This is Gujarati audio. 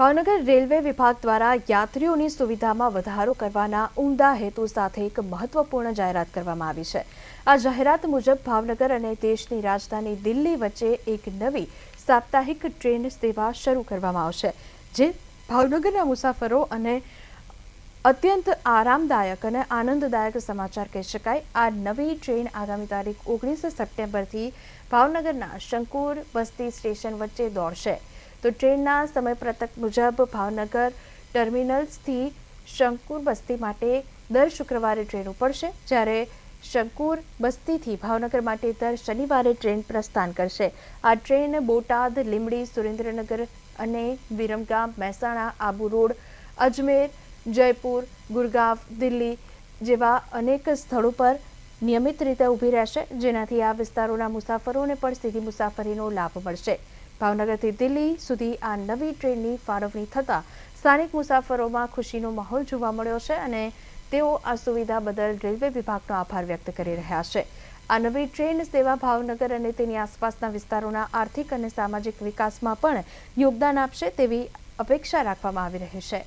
ભાવનગર રેલવે વિભાગ દ્વારા યાત્રીઓની સુવિધામાં વધારો કરવાના ઉમદા હેતુ સાથે એક મહત્વપૂર્ણ જાહેરાત કરવામાં આવી છે. આ જાહેરાત મુજબ ભાવનગર અને દેશની રાજધાની દિલ્હી વચ્ચે એક નવી સાપ્તાહિક ટ્રેન સેવા શરૂ કરવામાં આવશે, જે ભાવનગરના મુસાફરો અને અત્યંત આરામદાયક અને આનંદદાયક સમાચાર કહી શકાય. આ નવી ટ્રેન આગામી તારીખ ઓગણીસ સપ્ટેમ્બરથી ભાવનગરના શંકુર વસ્તી સ્ટેશન વચ્ચે દોડશે. તો ટ્રેનના સમયપત્રક મુજબ ભાવનગર ટર્મિનલ્સથી શંકુર બસ્તી માટે દર શુક્રવારે ટ્રેન ઉપડશે, જ્યારે શંકુર બસ્તીથી ભાવનગર માટે દર શનિવારે ટ્રેન પ્રસ્થાન કરશે. આ ટ્રેન બોટાદ, લીંબડી, સુરેન્દ્રનગર અને વિરમગામ, મહેસાણા, આબુ રોડ, અજમેર, જયપુર, ગુરગાંવ, દિલ્હી જેવા અનેક સ્થળો પર નિયમિત રીતે ઊભી રહેશે, જેનાથી આ વિસ્તારોના મુસાફરોને પણ સીધી મુસાફરીનો લાભ મળશે. ભાવનગરથી દિલ્હી સુધી આ નવી ટ્રેનની ફાળવણી થતાં સ્થાનિક મુસાફરોમાં ખુશીનો માહોલ જોવા મળ્યો છે અને તેઓ આ સુવિધા બદલ રેલવે વિભાગનો આભાર વ્યક્ત કરી રહ્યા છે. આ નવી ટ્રેન સેવા ભાવનગર અને તેની આસપાસના વિસ્તારોના આર્થિક અને સામાજિક વિકાસમાં પણ યોગદાન આપશે તેવી અપેક્ષા રાખવામાં આવી રહી છે.